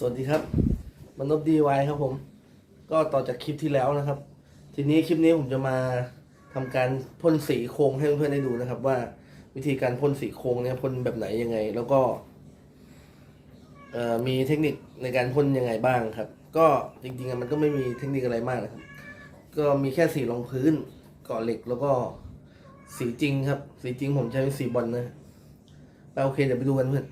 สวัสดีครับ มนบดีไวครับผม ก็ต่อจากคลิปที่แล้วนะครับ ทีนี้คลิปนี้ผมจะมาทำการพ่นสีโครงให้เพื่อนๆได้ดูนะครับ ว่าวิธีการพ่นสีโครงเนี่ยพ่นแบบไหนยังไง แล้วก็มีเทคนิคในการพ่นยังไงบ้างครับ ก็จริงๆมันก็ไม่มีเทคนิคอะไรมากนะครับ ก็มีแค่สีรองพื้นกาะเหล็กแล้วก็สีจริงครับ สีจริงผมใช้สีบอลนะไปโอเคเดี๋ยวไปดูกันเพื่อน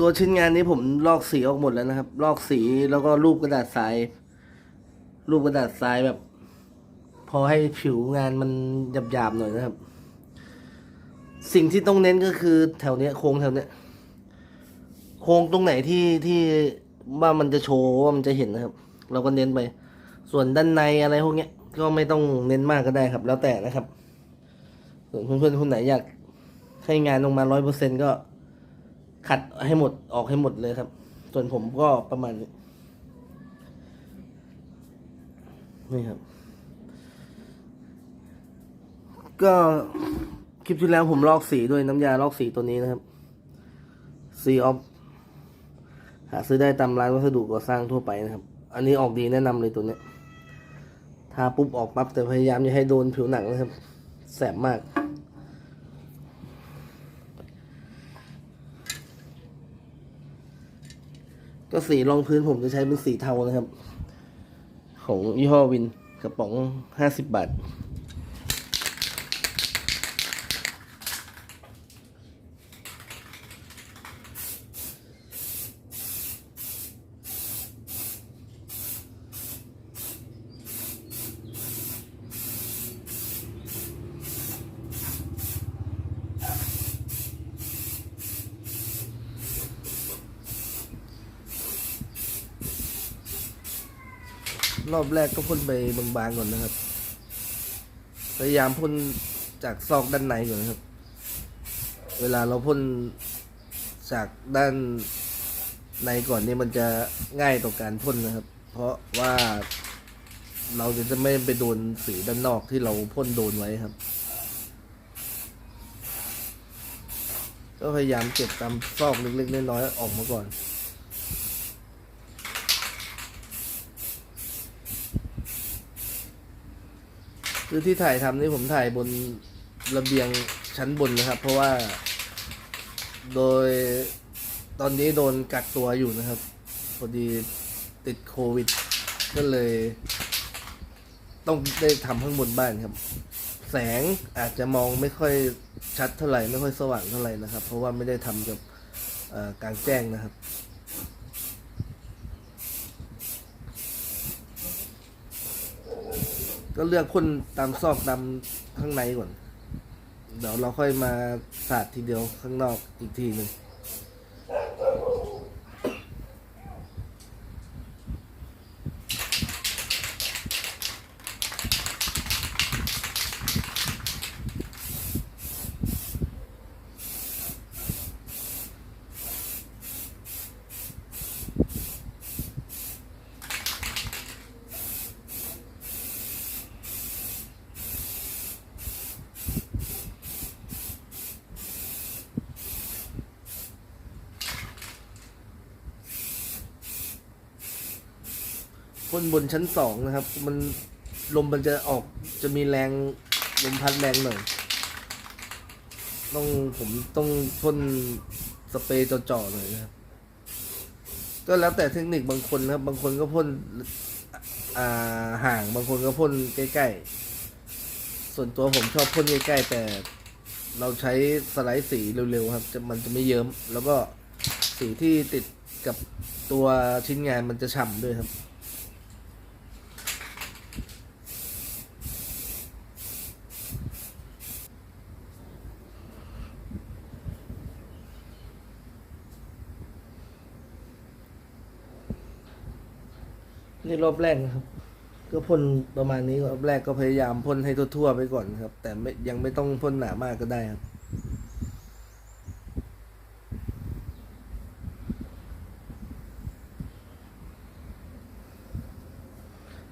ตัวชิ้นงานนี้ผมลอกสีออกหมดแล้วนะครับ ลอกสีแล้วก็รูปกระดาษทรายรูปกระดาษทรายแบบ พอให้ผิวงานมันหยาบๆหน่อยนะครับ สิ่งที่ต้องเน้นก็คือแถวเนี้ยโค้งแถวเนี้ยโค้งตรงไหนที่ที่ว่ามันจะโชว์ว่ามันจะเห็นนะครับ เราก็เน้นไป ส่วนด้านในอะไรพวกเนี้ย ก็ไม่ต้องเน้นมากก็ได้ครับ แล้วแต่นะครับส่วนเพื่อนๆคนไหนอยากให้งานออกมาร้อยเปอร์เซ็นก็ ขัดให้หมดออกให้หมดเลยครับ ส่วนผมก็ประมาณนี้นี่ครับ ก็คลิปที่แล้วผมลอกสีด้วยน้ำยาลอกสีตัวนี้นะครับซีออฟหาซื้อได้ตามร้านวัสดุก่อสร้างทั่วไปนะครับ อันนี้ออกดีแนะนำเลยตัวนี้ทาปุ๊บออกปั๊บแต่พยายามอย่าให้โดนผิวหนังนะครับ แสบมาก ก็สีรองพื้นผมจะใช้เป็นสีเทานะครับ ของยี่ห้อวินกระป๋องห้าสิบบาท รอบแรกก็พ่นไปบางๆก่อนนะครับ พยายามพ่นจากซอกด้านในก่อนนะครับ เวลาเราพ่นจากด้านในก่อนนี่มันจะง่ายต่อการพ่นนะครับ เพราะว่าเราจะไม่ไปโดนสีด้านนอกที่เราพ่นโดนไว้ครับ ก็พยายามเก็บตามซอกเล็กๆน้อยๆออกมาก่อน คือที่ถ่ายทำนี่ผมถ่ายบนระเบียงชั้นบนนะครับ เพราะว่า โดยตอนนี้โดนกักตัวอยู่นะครับพอดีติดโควิด ก็เลย ต้องได้ทำข้างบนบ้านครับ แสงอาจจะมองไม่ค่อยชัดเท่าไหร่ ไม่ค่อยสว่างเท่าไหร่นะครับ เพราะว่าไม่ได้ทำกับกลางแจ้งนะครับ ก็เลือกพ่นตามซอกตามข้างในก่อน เดี๋ยวเราค่อยมาสาดทีเดียวข้างนอกอีกทีหนึ่ง นบนชั้นสองนะครับ มันลมมันจะออกจะมีแรงลมพัดแรงหน่อย ต้องผมต้องพ่นสเปรย์จ่อๆหน่อยนะครับ ก็แล้วแต่เทคนิคบางคนนะครับ บางคนก็พ่นห่างบางคนก็พ่นใกล้ๆ ส่วนตัวผมชอบพ่นใกล้ๆ แต่เราใช้สไลด์สีเร็วๆครับจะมันจะไม่เยิ้ม แล้วก็สีที่ติดกับตัวชิ้นงานมันจะฉ่ำด้วยครับ นี่รอบแรกนะครับ ก็พ่นประมาณนี้รอบแรกก็พยายามพ่นให้ทั่วๆไปก่อนครับ แต่ไม่ยังไม่ต้องพ่นหนามากก็ได้ครับ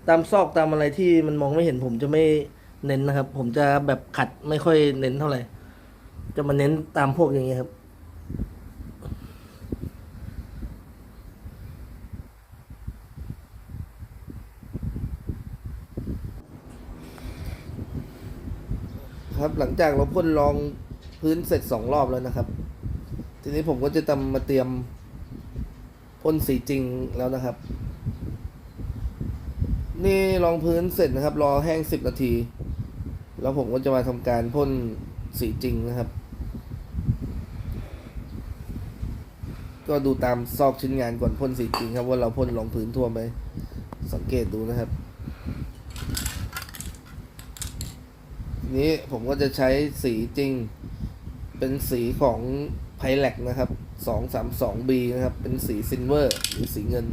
ตามซอกตามอะไรที่มันมองไม่เห็นผมจะไม่เน้นนะครับ ผมจะแบบขัดไม่ค่อยเน้นเท่าไหร่ จะมาเน้นตามพวกอย่างเงี้ยครับ ครับ หลังจากเราพ่นรองพื้นเสร็จสองรอบแล้วนะครับ ทีนี้ผมก็จะทำมาเตรียมพ่นสีจริงแล้วนะครับ นี่รองพื้นเสร็จนะครับ รอแห้งสิบนาที แล้วผมก็จะมาทำการพ่นสีจริงนะครับ ก็ดูตามซอกชิ้นงานก่อนพ่นสีจริงครับว่าเราพ่นรองพื้นทั่วไหมสังเกตดูนะครับ ที นี้ผมก็จะใช้สีจริง เป็นสีของไพแลกนะครับสองสามสองบีนะครับ เป็นสีซิลเวอร์หรือสีเงิน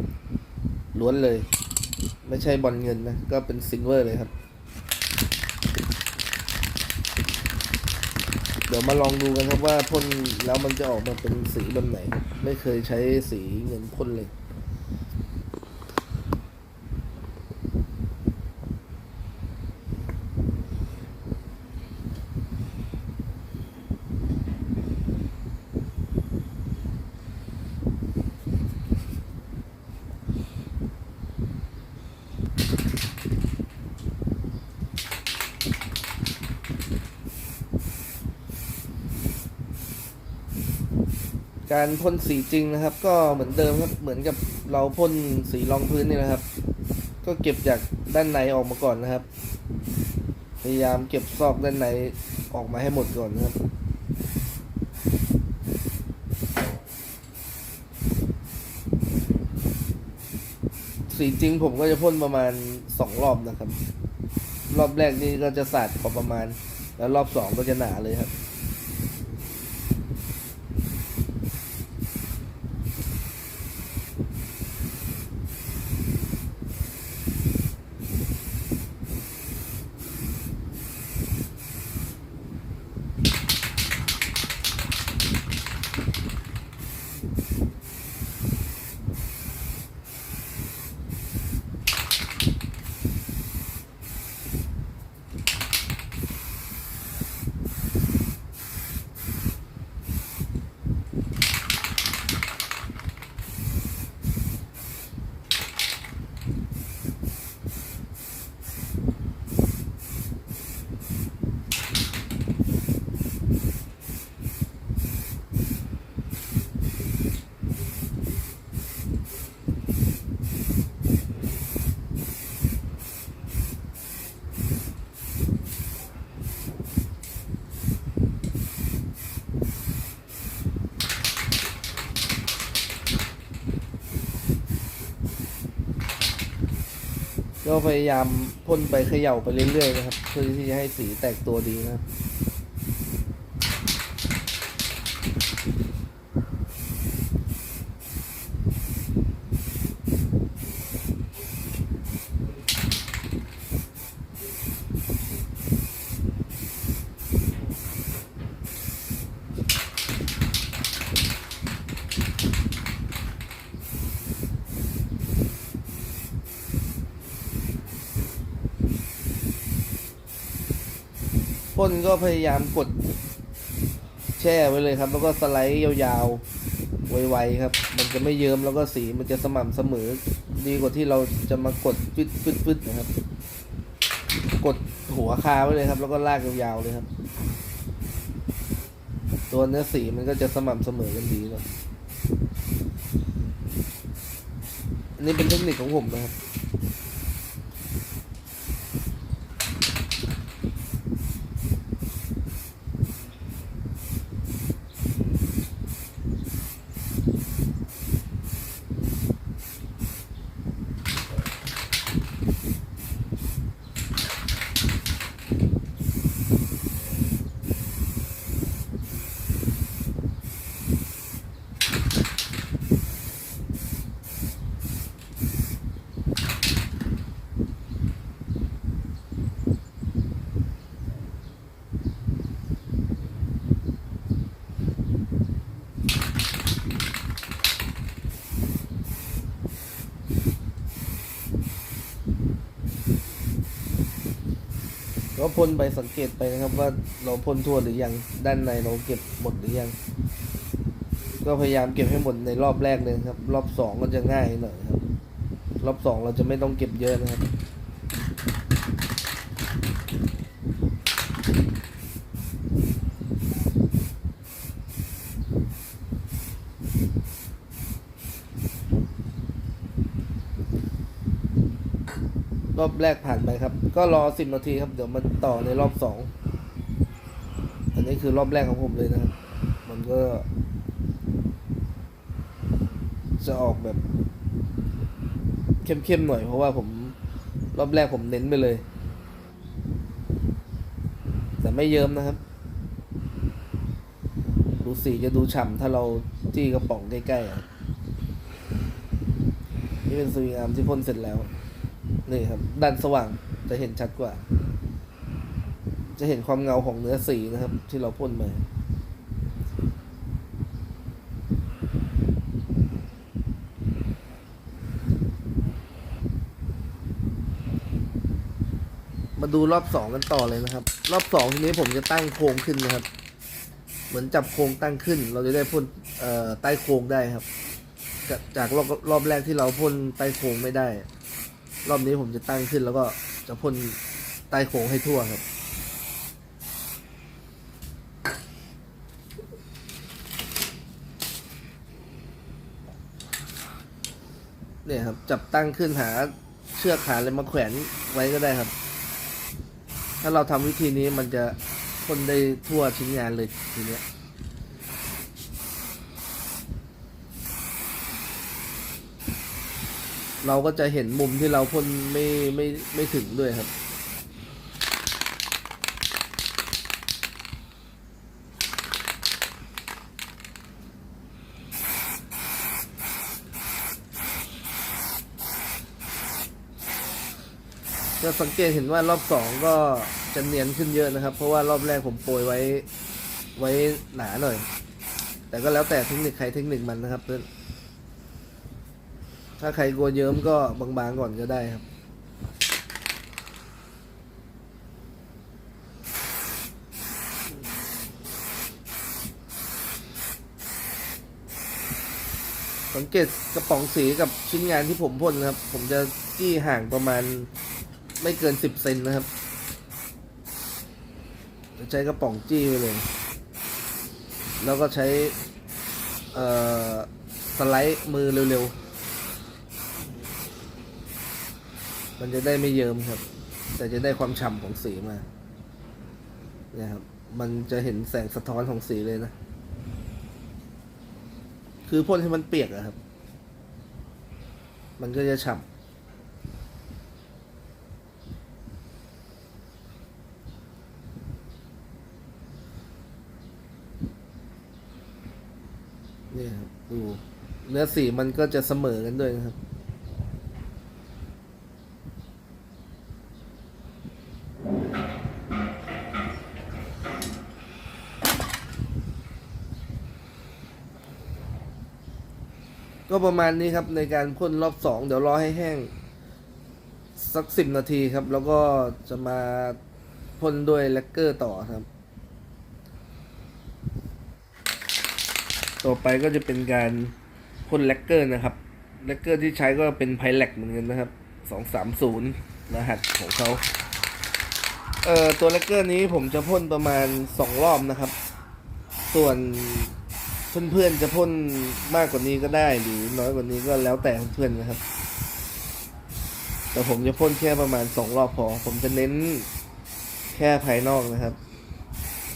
ล้วนเลย ไม่ใช่บอลเงินนะ ก็เป็นซิลเวอร์เลยครับ เดี๋ยวมาลองดูกันครับว่าพ่นแล้วมันจะออกมาเป็นสีแบบไหน ไม่เคยใช้สีเงินพ่นเลย การพ่นสีจริงนะครับ ก็เหมือนเดิมครับเหมือนกับเราพ่นสีรองพื้นนี่นะครับ ก็เก็บจากด้านในออกมาก่อนนะครับ พยายามเก็บซอกด้านในออกมาให้หมดก่อนนะครับสีจริงผมก็จะพ่นประมาณสองรอบนะครับ รอบแรกนี่ก็จะสาดพอประมาณ แล้วรอบสองก็จะหนาเลยครับ ก็พยายามพ่นไปเขย่าไปเรื่อยๆนะครับ เพื่อที่จะให้สีแตกตัวดีนะครับ ก็พยายามกดแช่ไว้เลยครับ แล้วก็สไลด์ยาวๆ ไวๆครับ มันจะไม่เยิ้มแล้วก็สีมันจะสม่ำเสมอ ดีกว่าที่เราจะมากดฟึดฟึดฟึดนะครับ กดหัวคาไว้เลยครับ แล้วก็ลากยาวๆเลยครับ ตัวเนื้อสีมันก็จะสม่ำเสมอกันดีเนาะอันนี้เป็นเทคนิคของผมนะครับ ก็พ่นไปสังเกตไปนะครับว่าเราพ่นทั่วหรือยังด้านในเราเก็บหมดหรือยัง ก็พยายามเก็บให้หมดในรอบแรกเลยครับ รอบสองก็จะง่ายหน่อยครับ รอบสองเราจะไม่ต้องเก็บเยอะนะครับ รอบแรกผ่านไปครับ ก็รอสิบนาทีครับ เดี๋ยวมันต่อในรอบสองอันนี้คือรอบแรกของผมเลยนะครับ มันก็ จะออกแบบเข้มๆหน่อยเพราะว่าผมรอบแรกผมเน้นไปเลย แต่ไม่เยิ้มนะครับ ดูสีจะดูฉ่ำถ้าเราจี้กระป๋องใกล้ๆอะนี่เป็นสวิงอาร์มที่พ่นเสร็จแล้ว นี่ครับด้านสว่างจะเห็นชัดกว่า จะเห็นความเงาของเนื้อสีนะครับ ที่เราพ่นมามาดูรอบสองกันต่อเลยนะครับ รอบสองทีนี้ผมจะตั้งโครงขึ้นนะครับ เหมือนจับโครงตั้งขึ้น เราจะได้พ่นใต้โครงได้ครับ จากรอบรอบแรกที่เราพ่นใต้โครงไม่ได้ รอบนี้ผมจะตั้งขึ้นแล้วก็จะพ่นใต้โค้งให้ทั่วครับ เนี่ยครับ จับตั้งขึ้นหาเชือกหาอะไรมาแขวนไว้ก็ได้ครับ ถ้าเราทำวิธีนี้มันจะพ่นได้ทั่วชิ้นงานเลยทีเนี้ย เราก็จะเห็นมุมที่เราพ่นไม่ไม่ไม่ถึงด้วยครับ จะสังเกตเห็นว่ารอบสองก็จะเนียนขึ้นเยอะนะครับ เพราะว่ารอบแรกผมโปรยไว้ไว้หนาหน่อย แต่ก็แล้วแต่เทคนิคใครเทคนิคมันนะครับเพื่อน ถ้าใครกลัวเยิ้มก็บางๆก่อนก็ได้ครับ สังเกตกระป๋องสีกับชิ้นงานที่ผมพ่นนะครับ ผมจะจี้ห่างประมาณไม่เกินสิบเซนนะครับ ใช้กระป๋องจี้ไปเลย แล้วก็ใช้สไลด์มือเร็วๆ มันจะได้ไม่เยิ้มครับ แต่จะได้ความฉ่ำของสีมาเนี่ยครับ มันจะเห็นแสงสะท้อนของสีเลยนะ คือพ่นให้มันเปียกอะครับ มันก็จะฉ่ำนี่ครับดูเนื้อสีมันก็จะเสมอกันด้วยนะครับ ก็ประมาณนี้ครับในการพ่นรอบสองเดี๋ยวรอให้แห้ง สักสิบนาทีครับ แล้วก็จะมาพ่นด้วยแลกเกอร์ต่อครับ ต่อไปก็จะเป็นการพ่นแลกเกอร์นะครับแลกเกอร์ที่ใช้ก็เป็นไพแลกเหมือนกันนะครับสองสามศูนย์รหัสของเขาเอ่อตัวแลกเกอร์นี้ผมจะพ่นประมาณสองรอบนะครับ ส่วน เพื่อนๆจะพ่นมากกว่านี้ก็ได้หรือน้อยกว่านี้ก็แล้วแต่เพื่อนๆนะครับ แต่ผมจะพ่นแค่ประมาณสองรอบพอ ผมจะเน้นแค่ภายนอกนะครับ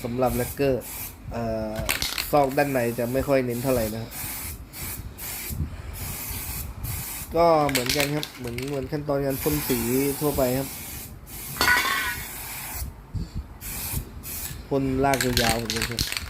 สำหรับแลกเกอร์อซอกด้านในจะไม่ค่อยเน้นเท่าไหร่นะครับก็เหมือนกันครับ เหมือนเหมือนขั้นตอนการพ่นสีทั่วไปครับพ่นลากยาวๆเหมือนกันครับ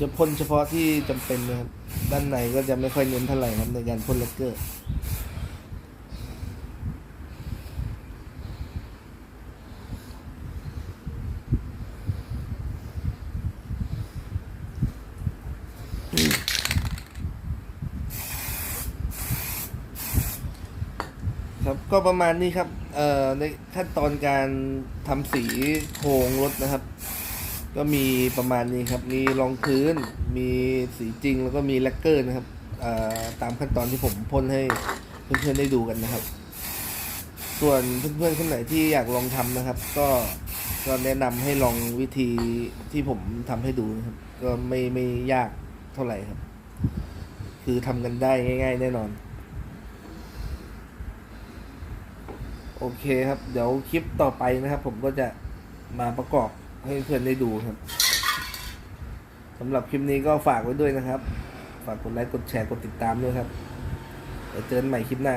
จะพ่นเฉพาะที่จำเป็นนะครับ ด้านในก็จะไม่ค่อยเน้นเท่าไหร่ครับในการพ่นแลกเกอร์ครับก็ประมาณนี้ครับ เอ่อในขั้นตอนการทำสีโครงรถนะครับ ก็มีประมาณนี้ครับ มีรองพื้น มีสีจริงแล้วก็มีแลกเกอร์นะครับตามขั้นตอนที่ผมพ่นให้เพื่อนๆได้ดูกันนะครับ ส่วนเพื่อนๆคนไหนที่อยากลองทำนะครับ ก็ก็แนะนำให้ลองวิธีที่ผมทำให้ดูนะครับ ก็ไม่ไม่ยากเท่าไหร่ครับ คือทำกันได้ง่าย ๆ แน่นอน โอเคครับ เดี๋ยวคลิปต่อไปนะครับ ผมก็จะมาประกอบ ให้เพื่อนได้ดูครับสำหรับคลิปนี้ก็ฝากไว้ด้วยนะครับ ฝากกดไลค์กดแชร์กดติดตามด้วยครับเดี๋ยวเจอกันใหม่คลิปหน้าครับ